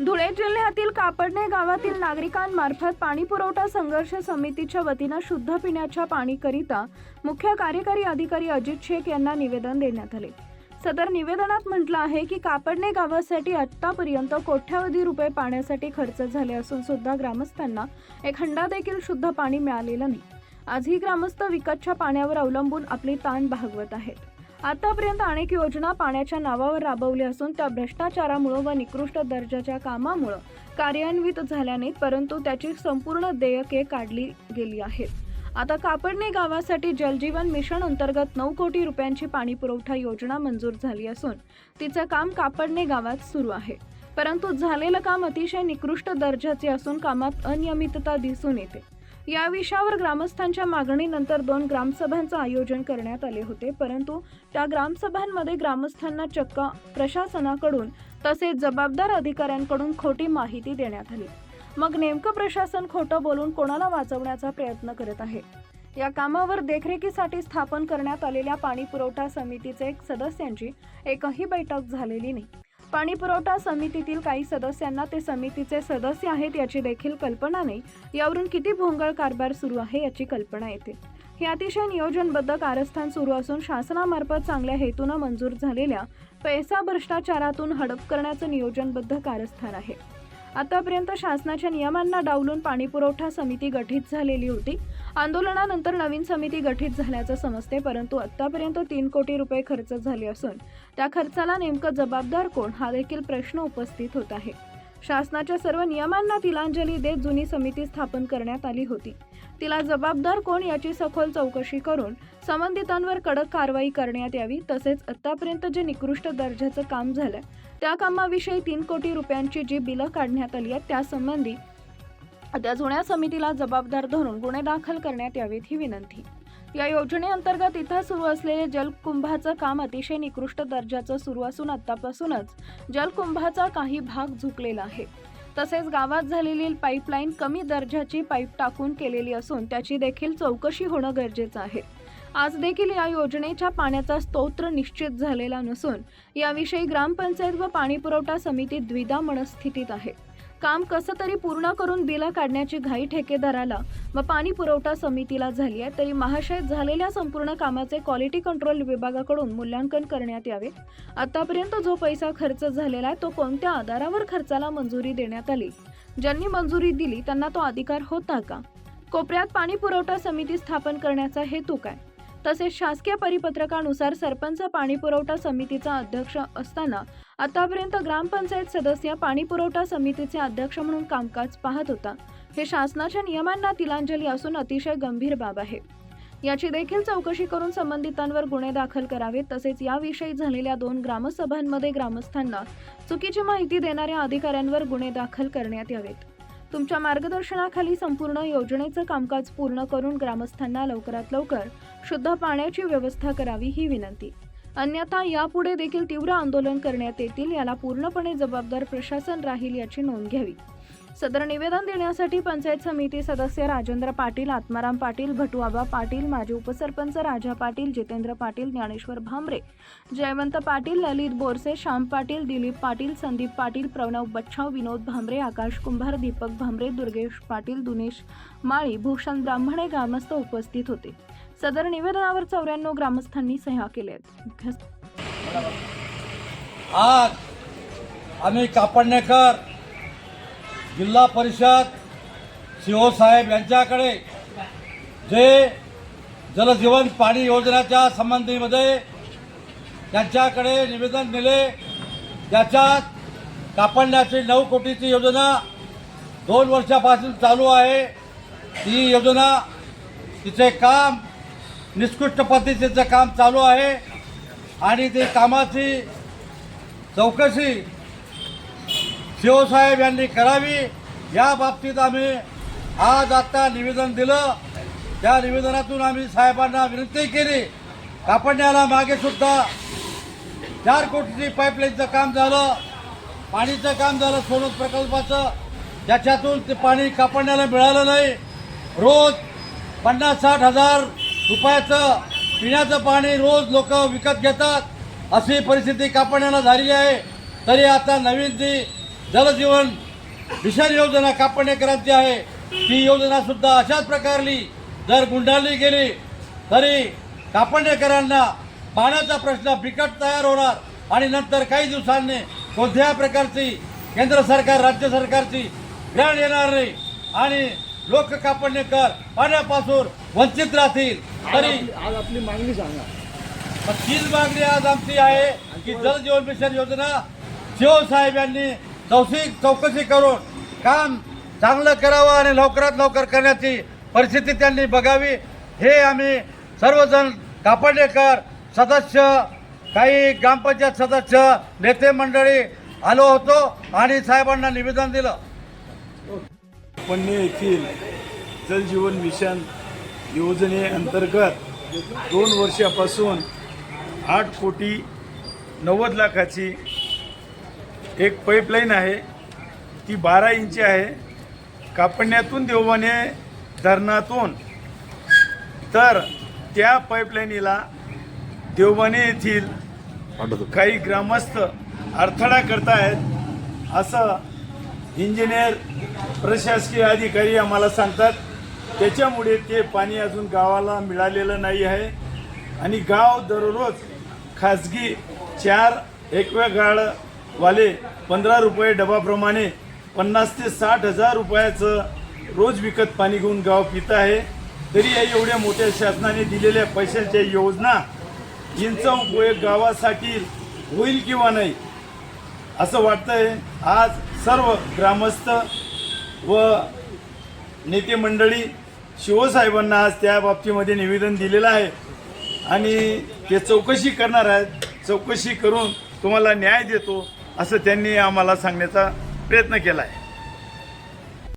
धुळे जिल्ह्यातील कापडणे गावातील नागरिकांमार्फत पाणी पुरवठा संघर्ष समितीच्या वतीनं शुद्ध पिण्याच्या पाणीकरिता मुख्य कार्यकारी अधिकारी अजित शेख यांना निवेदन देण्यात आले. सदर निवेदनात म्हटलं आहे की कापडणे गावासाठी आत्तापर्यंत कोट्यावधी रुपये पाण्यासाठी खर्च झाले असून सुद्धा ग्रामस्थांना एक हंडा देखील शुद्ध पाणी मिळालेलं नाही. आजही ग्रामस्थ विकतच्या पाण्यावर अवलंबून आपली ताण भागवत आहेत. आतापर्यंत अनेक योजना पाण्याच्या नावावर राबवल्या असून त्या भ्रष्टाचारामुळे व निकृष्ट दर्जाच्या कामामुळे कार्यान्वित झाल्या नाहीत परंतु त्याची संपूर्ण देयके काढली गेली आहेत. आता कापडणे गावासाठी जलजीवन मिशन अंतर्गत नऊ कोटी रुपयांची पाणी पुरवठा योजना मंजूर झाली असून तिचं काम कापडणे गावात सुरू आहे. परंतु झालेलं काम अतिशय निकृष्ट दर्जाचे असून कामात अनियमितता दिसून येते. या विषयावर ग्रामस्थांच्या मागणीनंतर दोन ग्रामसभांचं आयोजन करण्यात आले होते. परंतु त्या ग्रामसभांमध्ये ग्रामस्थांना चक्क प्रशासनाकडून तसेच जबाबदार अधिकाऱ्यांकडून खोटी माहिती देण्यात आली. मग नेमकं प्रशासन खोटं बोलून कोणाला वाचवण्याचा प्रयत्न करत आहे? या कामावर देखरेखीसाठी स्थापन करण्यात आलेल्या पाणी पुरवठा समितीचे सदस्यांची एकही बैठक झालेली नाही. पाणी पुरवठा समितीतील काही सदस्यांना ते समितीचे सदस्य आहेत याची देखील कल्पना नाही. यावरून किती भोंगळ कारभार सुरू आहे याची कल्पना येते. हे अतिशय नियोजनबद्ध कारस्थान सुरू असून शासनामार्फत चांगल्या हेतूनं मंजूर झालेल्या पैसा भ्रष्टाचारातून हडप करण्याचं नियोजनबद्ध कारस्थान आहे. आतापर्यंत शासनाच्या नियमांना डावलून पाणीपुरवठा समिती गठीत झालेली होती. आंदोलनानंतर नवीन समिती गठीत झाल्याचं समजते परंतु आतापर्यंत तीन कोटी रुपये खर्च झाले असून त्या खर्चाला नेमकं जबाबदार कोण हा देखील प्रश्न उपस्थित होत आहे. शासनाच्या सर्व नियमांना तिलांजली देत जुनी समिती स्थापन करण्यात आली होती. तिला जबाबदार कोण याची सखोल चौकशी करून संबंधितांवर कडक कारवाई करण्यात यावी तसेच आतापर्यंत जे निकृष्ट दर्जाचं काम झालं त्या कामाविषयी तीन कोटी रुपयांची जी बिलं काढण्यात आली आहेत त्यासंबंधी त्या जुन्या समितीला जबाबदार धरून गुन्हे दाखल करण्यात यावेत ही विनंती. या योजनेअंतर्गत इथं सुरू असलेले जलकुंभाचं काम अतिशय निकृष्ट दर्जाचं सुरू असून आतापासूनच जलकुंभाचा काही भाग झुकलेला आहे. तसेच गावात झालेली पाईपलाईन कमी दर्जाची पाईप टाकून केलेली असून त्याची देखील चौकशी होणं गरजेचं आहे. आज देखील या योजनेच्या पाण्याचा स्तोत्र निश्चित झालेला नसून याविषयी ग्रामपंचायत व पाणीपुरवठा समिती द्विधा मनस्थितीत आहे. काम कसं तरी पूर्ण करून बिला काढण्याची घाई ठेकेदाराला व पाणी पुरवठा समितीला झाली आहे तरी महाशयत झालेल्या संपूर्ण कामाचे क्वालिटी कंट्रोल विभागाकडून मूल्यांकन करण्यात यावे. आतापर्यंत जो पैसा खर्च झालेला आहे तो कोणत्या आधारावर खर्चाला मंजुरी देण्यात आली? ज्यांनी मंजुरी दिली त्यांना तो अधिकार होता का? कोपऱ्यात पाणी पुरवठा समिती स्थापन करण्याचा हेतू काय? तसेच शासकीय परिपत्रकानुसार सरपंच पाणी पुरवठा समितीचा अध्यक्ष असताना आतापर्यंत ग्रामपंचायत सदस्य पाणी पुरवठा समितीचे अध्यक्ष म्हणून कामकाज पाहत होता. हे शासनाच्या नियमांना तिलांजली असून अतिशय गंभीर बाब आहे. याची देखील चौकशी करून संबंधितांवर गुन्हे दाखल करावेत तसेच याविषयी झालेल्या दोन ग्रामसभांमध्ये ग्रामस्थांना चुकीची माहिती देणाऱ्या अधिकाऱ्यांवर गुन्हे दाखल करण्यात यावेत. तुमच्या मार्गदर्शनाखाली संपूर्ण योजनेचं कामकाज पूर्ण करून ग्रामस्थांना लवकरात लवकर शुद्ध पाण्याची व्यवस्था करावी ही विनंती. अन्यथा यापुढे देखील तीव्र आंदोलन करण्यात येतील याला पूर्णपणे जबाबदार प्रशासन राहील याची नोंद घ्यावी. सदर निवेदन देण्यासाठी पंचायत समिती सदस्य राजेंद्र पाटील आत्माराम पाटील भटुआबा पाटील माजी उपसरपंच राजा पाटील जितेंद्र पाटील ज्ञानेश्वर भांबरे जयवंत पाटील ललित बोरसे श्याम पाटील दिलीप पाटील संदीप पाटील प्रणव बच्छाव विनोद भांबरे आकाश कुंभार दीपक भांबरे दुर्गेश पाटील दुनेश माळी भूषण ब्राह्मणे ग्रामस्थ उपस्थित होते. सदर निवेदनावर चौऱ्याण्णव ग्रामस्थांनी सह्या केल्या आहेत. आज आम्ही कापडणेकर जिल्हा परिषद शिवसाहेब यांच्याकडे जे जलजीवन पाणी योजनेच्या संबंधीमध्ये त्यांच्याकडे निवेदन दिले त्याच्यात कापडण्याची नऊ कोटीची योजना दोन वर्षापासून चालू आहे. ती योजना तिचे काम निष्कृष्ट पद्धतीचं काम चालू आहे आणि ते कामाची चौकशी शिवसाहेब यांनी करावी या बाबतीत आम्ही आज आता निवेदन दिलं. त्या निवेदनातून आम्ही साहेबांना विनंती केली. कापडण्याला मागे सुद्धा चार कोटीची पाईपलाईनचं काम झालं. पाणीचं काम झालं सोनत प्रकल्पाचं. ज्याच्यातून ते पाणी कापडण्याला मिळालं नाही. रोज पन्नास साठ हजार रुपयाचं पिण्याचं पाणी रोज लोक विकत घेतात. अशी परिस्थिती कापडण्यानं झालेली आहे. तरी आता नवीन जी जलजीवन मिशन योजना कापडणेकरांची आहे ती योजनासुद्धा अशाच प्रकारली जर गुंडाळली गेली तरी कापडणेकरांना पाण्याचा प्रश्न बिकट तयार होणार आणि नंतर काही दिवसांनी कोणत्याही प्रकारची केंद्र सरकार राज्य सरकारची ग्रँड येणार नाही. आणि लोक कापडणेकर पाण्यापासून वंचित राहतील. तरी आज आपली मागणी सांगा. मग तीच मागणी आज आमची आहे की जल जीवन मिशन योजना शिवसाहेब यांनी चौशी चौकशी करून काम चांगलं करावं आणि लवकरात लवकर करण्याची परिस्थिती त्यांनी बघावी. हे आम्ही सर्वजण कापडणेकर सदस्य काही ग्रामपंचायत सदस्य नेते मंडळी आलो होतो आणि साहेबांना निवेदन दिलं. पन्ने येथील जलजीवन मिशन योजनेअंतर्गत दोन वर्षापासून आठ कोटी नव्वद लाखाची एक पाईपलाईन आहे. ती बारा इंची आहे. कापण्यातून देवबाने धरणातून. तर त्या पाईपलाईनीला देवबाने येथील काही ग्रामस्थ अडथळा करतायत असं इंजिनियर प्रशासकीय अधिकारी आम्हाला सांगतात त्याच्यामुळे ते पाणी अजून गावाला मिळालेलं नाही आहे. आणि गाव दररोज खाजगी चार वाले पंधरा रुपये डबाप्रमाणे पन्नास ते साठ हजार रुपयाचं रोज विकत पाणी घेऊन गाव पित आहे. तरी या एवढ्या मोठ्या शासनाने दिलेल्या पैशाच्या योजना यांचा उपयोग गावासाठी होईल किंवा नाही असं वाटतंय. आज सर्व ग्रामस्थ व नेते मंडळी शिवसाहेबांना आज त्या बाबतीमध्ये निवेदन दिलेलं आहे. आणि ते चौकशी करणार आहेत. चौकशी करून तुम्हाला न्याय देतो असं त्यांनी आम्हाला सांगण्याचा प्रयत्न केला आहे.